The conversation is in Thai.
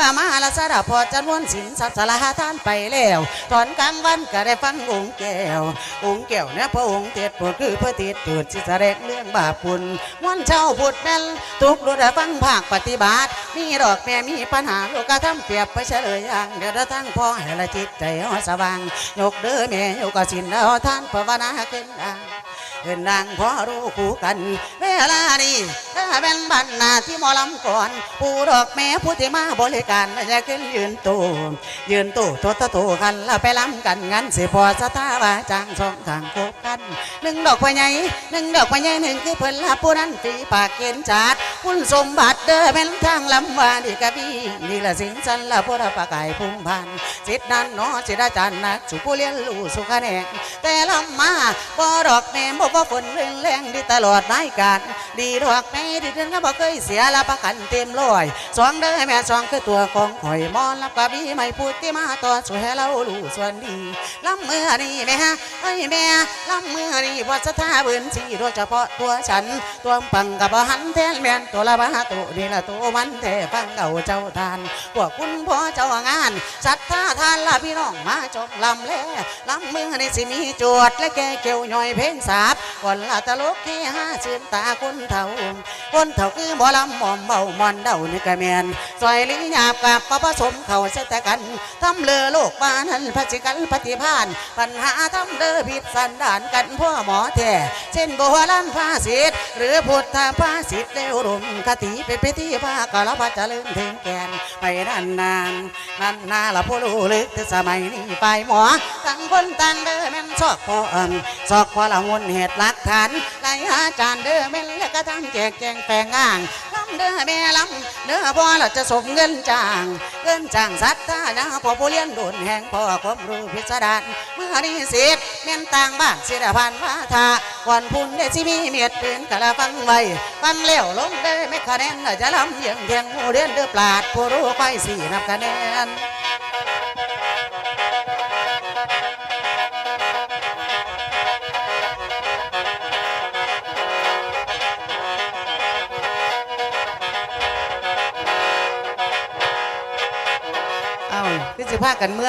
มามาละสดาพอจำนวนสินสัตว์สละท่านไปแล้ว ตอนกลางวันก็ได้ฟังองค์แก้ว องค์แก้วเนี่ยพระองค์เทศปรดคือพระติดจุดสิแสดงเรื่องบาปุญวันเช้าพุทธแม่นทุกรู้ได้ฟังภาคปฏิบัติมีดอกแม่มีปัญหาโลกธรรมเปรียบไปเฉลยอย่างเดี๋ยวทั้งพ่อให้ละจิตใจเอาสว่าง ยกเด้อแม่ยกกสินแล้วท่านภาวนาขึ้นดังเดินดังพอรู้คู่กัน เวลานี้ ถ้าเป็นบรรณาที่หมอลำก่อน ผู้ดอกแม่ผู้ที่มาบริการและจะขึ้นยืนตู้ยืนตู้โตโตโตกันแล้วไปล้ำกันงั้นสิพอสตาร์ว่าจางสองทางคบกันหนึ่งดอกไม้ใหญ่หนึ่งดอกไม้ใหญ่หนึ่งคือเพิ่นละผู้นั้นตีปากเกณฑ์จัดคุณสมบัติเด้อเป็นทางลำวาดีกะบีนี่ละสิงสันละพุทธปากายพุ่งพันจิตนั้นเนาะจิตอาจารย์นักสุผู้เลี้ยนลู่สุขแนงแต่ลำมาบ่ดอกแม่บ่บ่ฝนเรื่องแรงดีตลอดรายการดีดอกแม่ดีถึงก็บ่เคยเสียละประกันเต็มร้อยสองเด้อแม่สองคือตัวของข่อยมอนรับกะบีไม่พูดที่มาต่อสวยเราลู่ส่วนดีลำมือนี่แม่เอ้ยแม่ลำมือนี่พอสถาบืนสีโดยเฉพาะตัวฉันตัวปังกับหันแทนแม่นตัวละบาตัวนี่ละตัวมันแต่ฟังเก่าเจ้าทานพวกคุณพ่อเจ้างานศรัทธาทานละพี่น้องมาจบลำแลลำมือนี่สิมีจวดและแกเกี่ยวย่อยเพลงสาบก่อนละตลกที่ห้าชื่นตาคนเฒ่า คนเฒ่าคือหมอลำหมอมเบามอนเดานี่กะแมนซอยลิ้นหยาบกับปะผสมเขาเสแต่กันทำเลือโลกบ้านหันพัชิกันปฏิพาน ปัญหาทำเด้อผิดสันดานกันพ่อหมอแท้เช่นโบราณภาษิตหรือพุทธภาษิตเดวรุมคติเป็นพิธีภากะละพะเจริญถึงแกนไปนานนานนานนาละผู้รู้ลึกแต่สมัยนี้ไปหมอ คนตั้งเด้อแม่นซอกพอเอิงซอกพอละงนเหตุหลักฐานลายอาจารย์เด้อแม่นและกระทั่งแจกแจงแปลงอ่างลำเด้อแม่ลำเด้อพอเราจะส่งเงินจ้างเงินจ้างสัตว์ท่านะพ่อผู้เลี้ยงโดนแห่งพอความรู้พิสดารเมื่อนี้เสร็จแม่นต่างบ้านเสียพันวาทาก่อนพุ่นได้สิมีเมียดปืนกะละฟังไว้ฟังเลี้ยวลงเด้อไม่คะแนนจะลำเยียงเทียงหมูเรียนเด้อปลาดผู้รู้ไปสี่นับคะแนน คือสิพากันเมื่อ